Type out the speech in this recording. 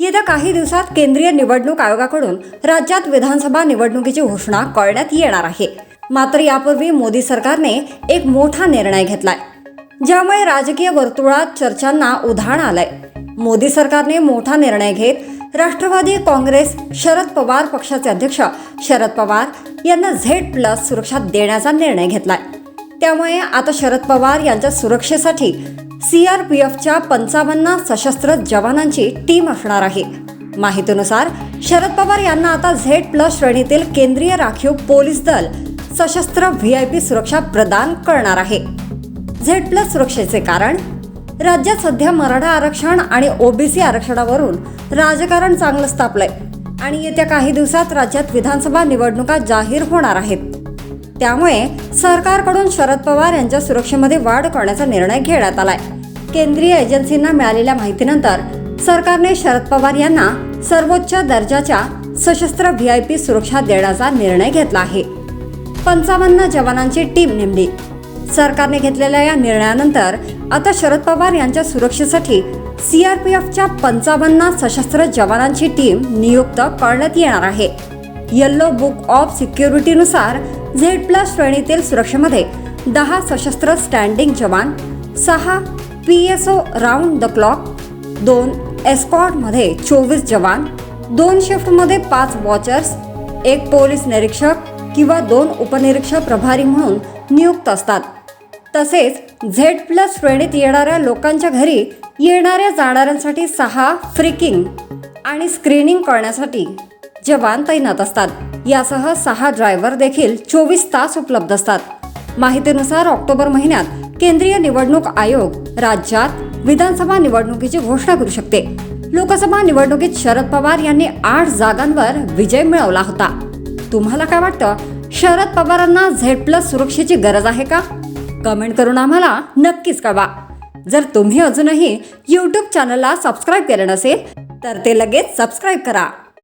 येत्या काही दिवसात केंद्रीय निवडणूक आयोगाकडून राज्यात विधानसभा निवडणुकीची घोषणा करण्यात येणार आहे. मात्र यापूर्वी मोदी सरकारने एक मोठा निर्णय घेतलाय ज्यामुळे राजकीय वर्तुळात चर्चांना उधाण आलंय. मोदी सरकारने मोठा निर्णय घेत राष्ट्रवादी काँग्रेस शरद पवार पक्षाचे अध्यक्ष शरद पवार यांना झेड प्लस सुरक्षा देण्याचा निर्णय घेतलाय. त्यामुळे आता शरद पवार यांच्या सुरक्षेसाठी सीआरपीएफच्या पंचावन्न सशस्त्र जवानांची टीम असणार आहे. माहितीनुसार शरद पवार यांना आता झेड प्लस श्रेणीतील केंद्रीय राखीव पोलीस दल सशस्त्र व्ही आय पी सुरक्षा प्रदान करणार आहे. झेड प्लस सुरक्षेचे कारण राज्यात सध्या मराठा आरक्षण आणि ओबीसी आरक्षणावरून राजकारण चांगलंच तापलंय आणि येत्या काही दिवसात राज्यात विधानसभा निवडणुका जाहीर होणार आहेत. त्यामुळे सरकारकडून शरद पवार यांच्या सुरक्षेमध्ये वाढ करण्याचा निर्णय घेण्यात आलाय. केंद्रीय एजन्सींना मिळालेल्या माहितीनंतर सरकारने शरद पवार यांना सर्वोच्च दर्जाच्या सशस्त्र व्ही आय पी सुरक्षा देण्याचा निर्णय घेतला आहे. पंचावन्न जवानांची टीम नेमली. सरकारने घेतलेल्या या निर्णयानंतर आता शरद पवार यांच्या सुरक्षेसाठी सीआरपीएफच्या पंचावन्न सशस्त्र जवानांची टीम नियुक्त करण्यात येणार आहे. येल्लो बुक ऑफ सिक्युरिटीनुसार झेड प्लस श्रेणीतील सुरक्षेमध्ये दहा सशस्त्र स्टँडिंग जवान सहा P S O round the clock दोन एस्कॉटमध्ये चोवीस जवान दोन शिफ्टमध्ये पाच वॉचर्स एक पोलीस निरीक्षक किंवा दोन उपनिरीक्षक प्रभारी म्हणून नियुक्त असतात. तसेच झेड प्लस श्रेणीत येणाऱ्या लोकांच्या घरी येणाऱ्या जाणाऱ्यांसाठी सहा फ्रिकिंग आणि स्क्रीनिंग करण्यासाठी जवान तैनात असतात. यासह सहा ड्रायव्हर देखील चोवीस तास उपलब्ध असतात. माहितीनुसार ऑक्टोबर महिन्यात केंद्रीय निवडणूक आयोग राज्यात विधानसभा निवडणुकीची घोषणा करू शकते. लोकसभा निवडणुकीत शरद पवार यांनी आठ जागांवर विजय मिळवला होता. तुम्हाला काय वाटतं? शरद पवारांना झेड प्लस सुरक्षेची गरज आहे का? कमेंट करून आम्हाला नक्कीच कळवा. जर तुम्ही अजूनही यूट्यूब चॅनलला सबस्क्राईब केलं नसेल तर ते लगेच सबस्क्राईब करा.